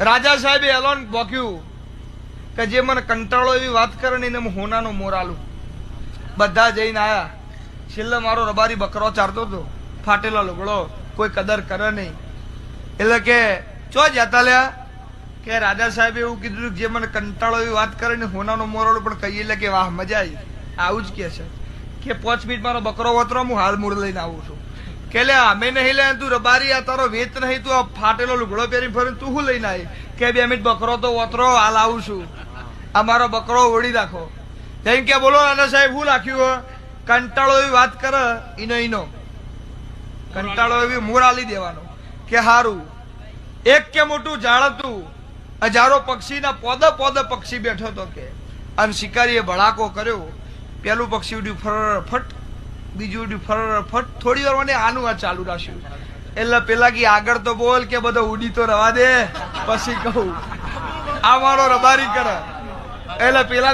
રાજા સાહેબે એલોન બોક્યું કે જે મને કંટાળો એવી વાત કરે ને એને હું હોનાનો મોર આલું. બધા જઈને આવ્યા છેલ્લે મારો રબારી બકરો ચારતો હતો. ફાટેલો લુગડો, કોઈ કદર કરે નહીં. એટલે કે, ચો જતા લ્યા? કે રાજા સાહેબે એવું કીધું જે મને કંટાળો એવી વાત કરે ને હોનાનો મોરલો પણ કહીએ એટલે કે વાહ, મજા આવી. આવું જ કે છે. કે પાંચ મિનિટ મારો બકરો વતરો, હું હાલ મૂળ લઈને આવું છું. કે લે અમે નહીં લે, તું રબારી, આ તારો વેત નહીં, તું આ ફાટેલો લુગડો પહેરી ફરી તું શું લઈને આવી કે, બે મિનિટ, બકરો તો ઓતરો આ લાવું છું. આ મારો બકરો ઓળી રાખો જેમ કે, બોલો અને સાહેબ શું રાખ્યું? કંટાળો એવી વાત કરે, ઈનો ઈનો. કંટાળો એવી મૂળ આલી દેવાનો. કે, હારું. એક કે મોટું હતું. હજારો પક્ષીના પોદ પોદ પક્ષી બેઠો તો કે. અને શિકારીએ ભડાકો કર્યો. પેલું પક્ષી ઉડ્યું ફટ બીજું ફટ થોડી વાર મને આનું આ ચાલુ રાખ્યું. એટલે પેલા કે આગળ તો બોલ કે બધો ઉડી તો રવા દે. પછી કહું. આ મારો રબારી કરે. એટલે પેલા